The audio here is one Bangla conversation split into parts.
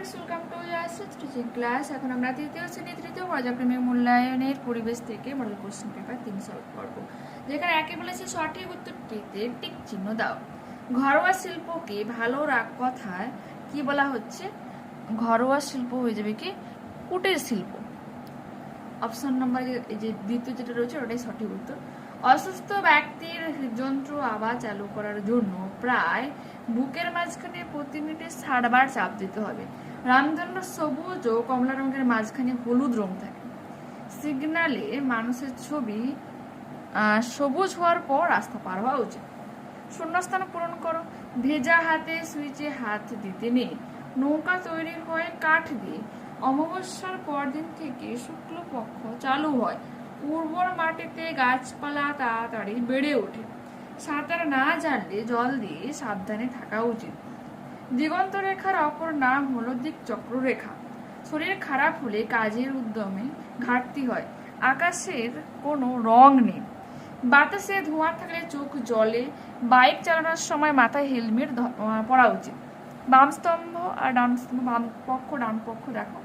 Friends welcome to teaching class এখন আমরা তৃতীয় শ্রেণি, তৃতীয় পর্যায়ক্রমিক মূল্যায়নের পরিবেশ থেকে মডেল কোশ্চেন পেপার তিন সলভ করব। যেখানে একে বলেছে সঠিক উত্তরটিতে টিক চিহ্ন দাও। ঘরোয়া শিল্পকে ভালো রাখ কথায় কি বলা হচ্ছে? ঘরোয়া শিল্প হয়ে যাবে কি? কুটির শিল্প। অপশন নাম্বার যে দ্বিতীয় যেটা রয়েছে, ওটাই সঠিক উত্তর। অসুস্থ ব্যক্তির হৃদযন্ত্র আবার চালু করার জন্য প্রায় বুকের মাঝখানে প্রতি মিনিটে ষাট বার চাপ দিতে হবে। রামধন্য সবুজ ও কমলা রঙের মাঝখানে হলুদ রং থাকে। সিগনালে মানুষের ছবি সবুজ হওয়ার পর রাস্তা পার হওয়া উচিত। শূন্যস্থান পূরণ করো। ভেজা হাতে সুইচে হাত দিতে নেই। নৌকা তৈরি হয় কাঠ দিয়ে। অমাবস্যার পরদিন থেকে শুক্লপক্ষ চালু হয়। উর্বর মাটিতে গাছপালা তাড়াতাড়ি বেড়ে ওঠে। সাঁতার না জানলে জল দিয়ে সাবধানে থাকা উচিত। দিগন্ত রেখার অপর নাম হলো দিক চক্র রেখা শরীর খারাপ হলে কাজের উদ্যমে ঘাটতি হয়। আকাশের কোনো রং নেই। বাতাসে ধোঁয়া থাকলে চোখ জলে বাইক চালানোর সময় মাথায় হেলমেট পরা উচিত। বাম স্তম্ভ আর ডান বাম পক্ষ, ডান পক্ষ দেখো।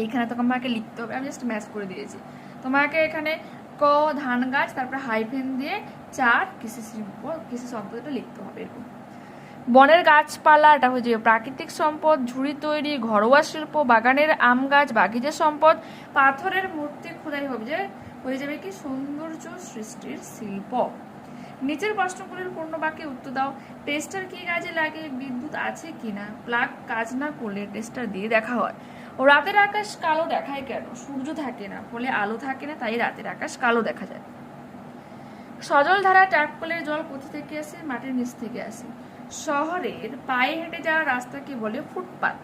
এইখানে তো তোমাকে লিখতে হবে। আমি জাস্ট ম্যাচ করে দিয়েছি। তোমাকে এখানে ক ধান গাছ, তারপরে হাইফেন দিয়ে চার কৃষি শিল্প কৃষি সম্পদটা লিখতে হবে এরকম। বনের গাছপালা এটা হচ্ছে প্রাকৃতিক সম্পদ, ঝুড়ি তৈরি, ঘরোয়া শিল্প, বাগানের আম গাছ, বাগিচা সম্পদ, পাথরের মূর্তি খোদাই হবে যে, হয়ে যাবে কি সৌন্দর্য সৃষ্টির শিল্প। নিচের প্রশ্নগুলির পূর্ণ বাক্যে উত্তর দাও। টেস্টার কি কাজে লাগে? বিদ্যুৎ আছে কিনা? প্লাগ কাজ না করলে টেস্টার দিয়ে দেখা হয়। ও রাতের আকাশ কালো দেখায় কেন? সূর্য থাকে না, ফলে আলো থাকে না, তাই রাতের আকাশ কালো দেখা যায়। সজল ধারা ট্যাপ কলের জল কোথা থেকে আসে? মাটির নিচ থেকে আসে। শহরের পায়ে হেঁটে যাওয়ার রাস্তাকে বলে ফুটপাত।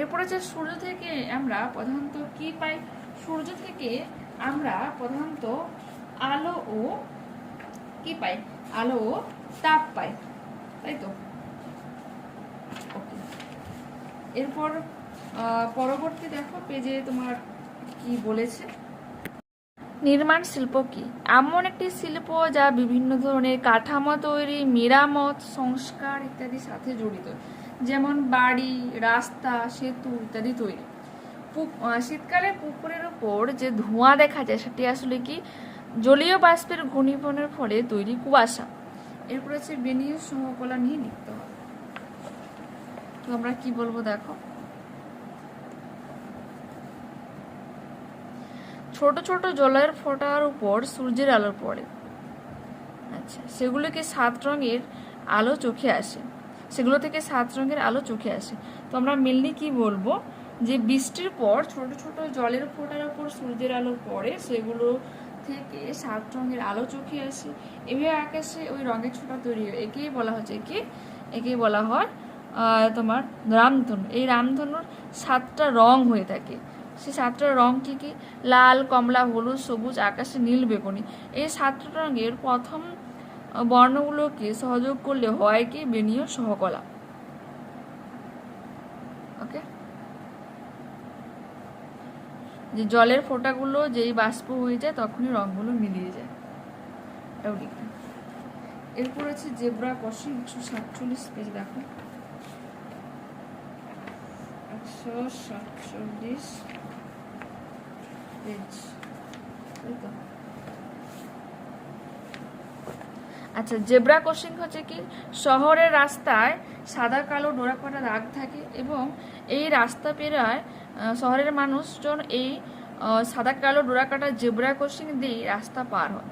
এরপর হচ্ছে সূর্য থেকে আমরা প্রধানত কি পাই? সূর্য থেকে আমরা প্রধানত আলো ও কি পাই? আলো ও তাপ পাই। তাই তো? এরপর পরবর্তী দেখো, পেজে তোমার কি বলেছে? নির্মাণ শিল্প কি? এমন একটি শিল্প যা বিভিন্ন ধরনের কাঠামো তৈরি, মেরামত, সংস্কার ইত্যাদির সাথে জড়িত। যেমন বাড়ি, রাস্তা, সেতু ইত্যাদি তৈরি। শীতকালে পুকুরের উপর যে ধোঁয়া দেখা যায়, সেটি আসলে কি? জলীয় বাষ্পের ঘনীভবনের ফলে তৈরি কুয়াশা। এরপর হচ্ছে বেনীয় সমকলা নিয়ে লিখতে হবে। তো আমরা কি বলব দেখো? ছোট ছোট জলের ফোঁটার উপর সূর্যের আলো পড়ে। আচ্ছা সেগুলোকে সাত রঙের আলো চোখে আসে? সেগুলো থেকে সাত রঙের আলো চোখে আসে। তো আমরা মেনলি কি বলব? যে বৃষ্টির পর ছোট ছোট জলের ফোঁটার উপর সূর্যের আলো পড়ে, সেগুলো থেকে সাত রঙের আলো চোখে আসে। এভাবে আকাশে ওই রঙের ছোটা তৈরি হয়। একেই বলা হচ্ছে কি? একেই বলা হয় তোমার রামধনু। এই রামধনুর সাতটা রং হয়ে থাকে। সেই সাতটা রং কি কি? লাল, কমলা, হলুদ, সবুজ, আকাশে নীল, বেগুনি। এই সাতটা রঙের প্রথম বর্ণগুলোকে সহযোগ করলে হয় কি? বেনীয় সহকলা। ওকে? যে জলের ফোঁটাগুলো যেই বাষ্প হয়ে যায়, তখনই রঙগুলো মিলিয়ে যায়। এটাও লিখবে এরপর আছে জেব্রা কষি একশো সাতচল্লিশ পেজ দেখো। একশো সাতচল্লিশ? আচ্ছা জেব্রা ক্রসিং হচ্ছে কি, শহরের রাস্তায় সাদা, কালো ডোরাকাটা দাগ থাকে এবং এই রাস্তা পেরায় শহরের মানুষজন এই সাদা, কালো ডোরাকাটা জেব্রা ক্রসিং দিয়ে রাস্তা পার হয়।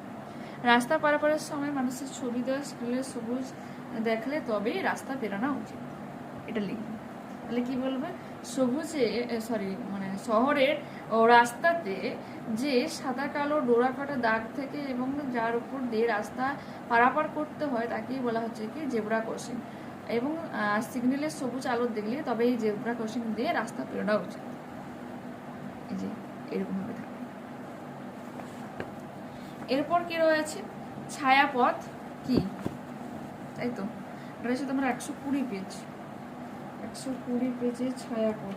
রাস্তা পারাপারের সময় মানুষের ছবি দেওয়া স্কুলের সবুজ দেখলে তবেই রাস্তা পেরানো উচিত। এটা লিখবে তাহলে কি বলবে? সবুজে সরি মানে শহরের রাস্তাতে যে সাদা, কালো ডোরা কাটা দাগ থেকে এবং যার উপর দিয়ে রাস্তা পারাপার করতে হয় তাকেই বলা হচ্ছে কি জেব্রা ক্রসিং। এবং সিগন্যালের সবুজ আলো দেখলে তবে এই জেব্রা ক্রসিং দিয়ে রাস্তা পেরোনো উচিত। যে এরকম ভাবে থাকবে এরপর কি রয়েছে? ছায়াপথ কি? তাই তো? এটা তোমার একশো কুড়ি পেজ একশো কুড়ি পেজে ছায়াপথ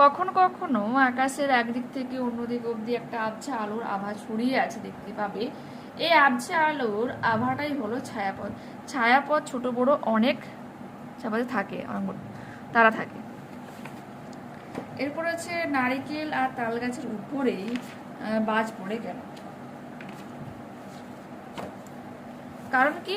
কখনো কখনো আকাশের একদিক থেকে অন্য দিক অবধি একটা আবছা আলোর আভা ছড়িয়ে আছে দেখতে পাবে। এই আবছে আলোর আভাটাই হলো ছায়াপথ। ছায়াপথ ছোট বড় অনেক ছায়াপথে থাকে তারা থাকে। এরপর হচ্ছে নারিকেল আর তাল গাছের উপরেই বাজ পড়ে কেন? কারণ কি?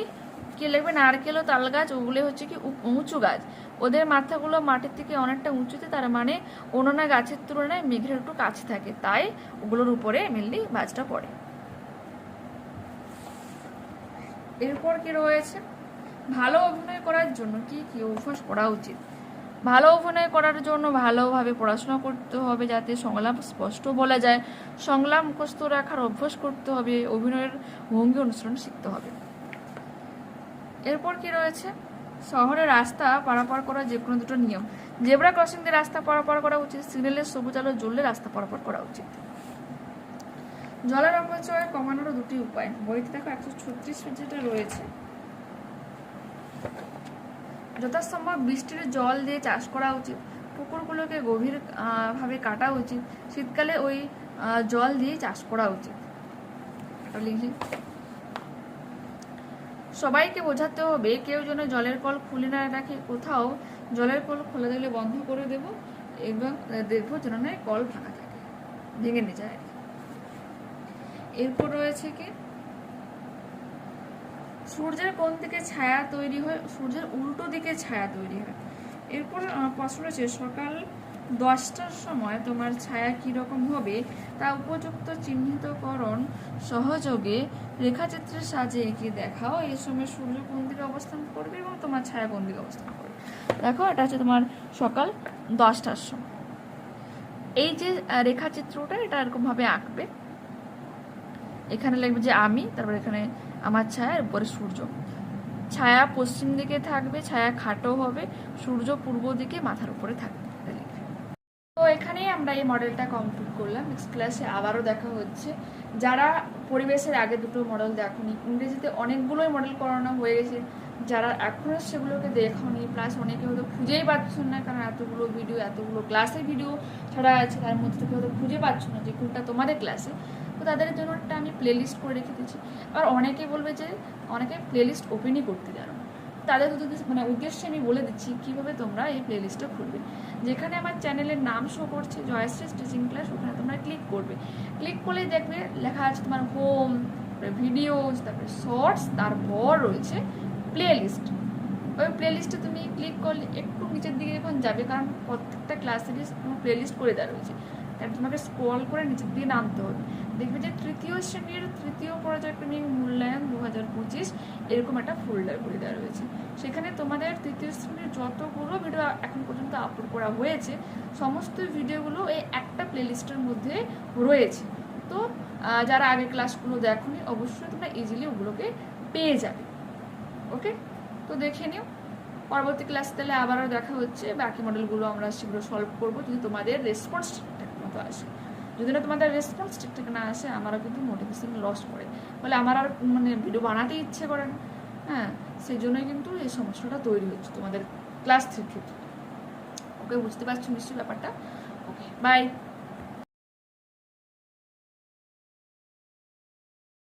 কি লাগবে নারকেল ও তাল গাছ ওগুলো হচ্ছে কি উঁচু গাছ। ওদের মাথাগুলো মাটির থেকে অনেকটা উঁচুতে, তার মানে অন্যান্য গাছের তুলনায় মেঘের একটু কাছে থাকে, তাই ওগুলোর উপরে মেনলি বাজটা পড়ে। এরপর কি রয়েছে? ভালো অভিনয় করার জন্য কি কি অভ্যাস করা উচিত? ভালো অভিনয় করার জন্য ভালোভাবে পড়াশোনা করতে হবে যাতে সংলাপ স্পষ্ট বলা যায়। সংলাপ মুখস্থ রাখার অভ্যাস করতে হবে, অভিনয়ের ভঙ্গি অনুসরণ শিখতে হবে। এরপর কি রয়েছে? শহরে রাস্তা পারাপার করা যে কোনো দুটো নিয়ম। জেব্রা ক্রসিং দিয়ে রাস্তা পারাপার করা উচিত, সিগন্যালের সবুজ আলো জ্বললে রাস্তা পারাপার করা উচিত। জলের অপচয় কমানোর দুটি উপায়। বইতে দেখো একশো ছত্রিশ যেটা রয়েছে। যথাসম্ভব বৃষ্টির জল দিয়ে চাষ করা উচিত। পুকুরগুলোকে গভীর ভাবে কাটা উচিত। শীতকালে ওই জল দিয়ে চাষ করা উচিত। এটা লিখি। সবাইকে বোঝাতে হবে, কেউ যেন জলের কল খুলে না রাখে, কোথাও জলের কল খোলা থাকলে বন্ধ করে দেব এবং দেখব যেন না কল ফাঁকা থাকে, ভেঙে নিয়ে যায়। এরপর রয়েছে কি? সূর্যের কোন দিকে ছায়া তৈরি হয়? সূর্যের উল্টো দিকে ছায়া তৈরি হয়। এরপর প্রশ্ন রয়েছে, সকাল দশটার সময় তোমার ছায়া কীরকম হবে তা উপযুক্ত চিহ্নিতকরণ সহযোগে রেখাচিত্রের সাজে এঁকে দেখাও। এই সময় সূর্য কোন অবস্থান করবে এবং তোমার ছায়া কোন অবস্থান করবে? দেখো, এটা হচ্ছে তোমার সকাল দশটার সময়। এই যে রেখাচিত্রটা এটা এরকমভাবে আঁকবে। এখানে লিখবে যে আমি, তারপর এখানে আমার ছায়া, উপরে সূর্য। ছায়া পশ্চিম দিকে থাকবে, ছায়া খাটো হবে, সূর্য পূর্ব দিকে মাথার উপরে থাকবে। তো এখানেই আমরা এই মডেলটা কমপ্লিট করলাম। নেক্সট ক্লাসে আবারও দেখা হচ্ছে। যারা পরিবেশের আগে দুটো মডেল দেখোনি, ইংরেজিতে অনেকগুলোই মডেল করানো হয়ে গেছে। যারা এখনও সেগুলোকে দেখোনি প্লাস অনেকে হয়তো খুঁজেই পাচ্ছেন না, কারণ এতগুলো ভিডিও এতগুলো ক্লাসে ভিডিও ছাড়া আছে, তার মধ্যে থেকে হয়তো খুঁজে পাচ্ছ না যে কোনটা তোমাদের ক্লাসে তো তাদের জন্য একটা আমি প্লেলিস্ট করে রেখে দিচ্ছি। আর অনেকে বলবে যে, অনেকে প্লেলিস্ট ওপেনই করতে জানো। তাদের মানে উদ্দেশ্যে আমি বলে দিচ্ছি কীভাবে তোমরা এই প্লেলিস্টটা খুলবে। যেখানে আমার চ্যানেলের নাম শো করছে জয়শ্রী স্টিচিং ক্লাস ওখানে তোমরা ক্লিক করবে। ক্লিক করলেই দেখবে লেখা আছে তোমার হোম তারপরে ভিডিওস তারপরে শর্টস তারপর রয়েছে প্লেলিস্ট ওই প্লেলিস্টে তুমি ক্লিক করলে একটু নিচের দিকে যখন যাবে, কারণ প্রত্যেকটা ক্লাসেরই প্লেলিস্ট করে দেওয়া রয়েছে। তোমাকে স্ক্রল করে নিচের দিকে নামতে হবে দেখবে যে তৃতীয় শ্রেণির তৃতীয় পর্যায়ক্রমিক মূল্যায়ন দু হাজার পঁচিশ এরকম একটা ফোল্ডার করে দেওয়া রয়েছে। সেখানে তোমাদের তৃতীয় শ্রেণির যতগুলো ভিডিও এখন পর্যন্ত আপলোড করা হয়েছে, সমস্ত ভিডিওগুলো এই একটা প্লেলিস্টের মধ্যে রয়েছে। তো যারা আগে ক্লাসগুলো দেখোনি, অবশ্যই তোমরা ইজিলি ওগুলোকে পেয়ে যাবে। ওকে তো দেখে নিও। পরবর্তী ক্লাস তাহলে আবারও দেখা হচ্ছে। বাকি মডেলগুলো আমরা শীঘ্র সলভ করব। যদি তোমাদের রেসপন্স মতো আসে। যদি না তোমাদের রেসপন্স ঠিকঠাক না আসে, আমারও কিন্তু মোটিভেশন লস করে। বলে আমার আর মানে ভিডিও বানাতে ইচ্ছে করে না। হ্যাঁ সেই জন্যই কিন্তু এই সমস্যাটা তৈরি হচ্ছে তোমাদের ক্লাস থ্রির ক্ষেত্রে। ওকে বুঝতে পারছ নিশ্চয়ই ব্যাপারটা? Okay bye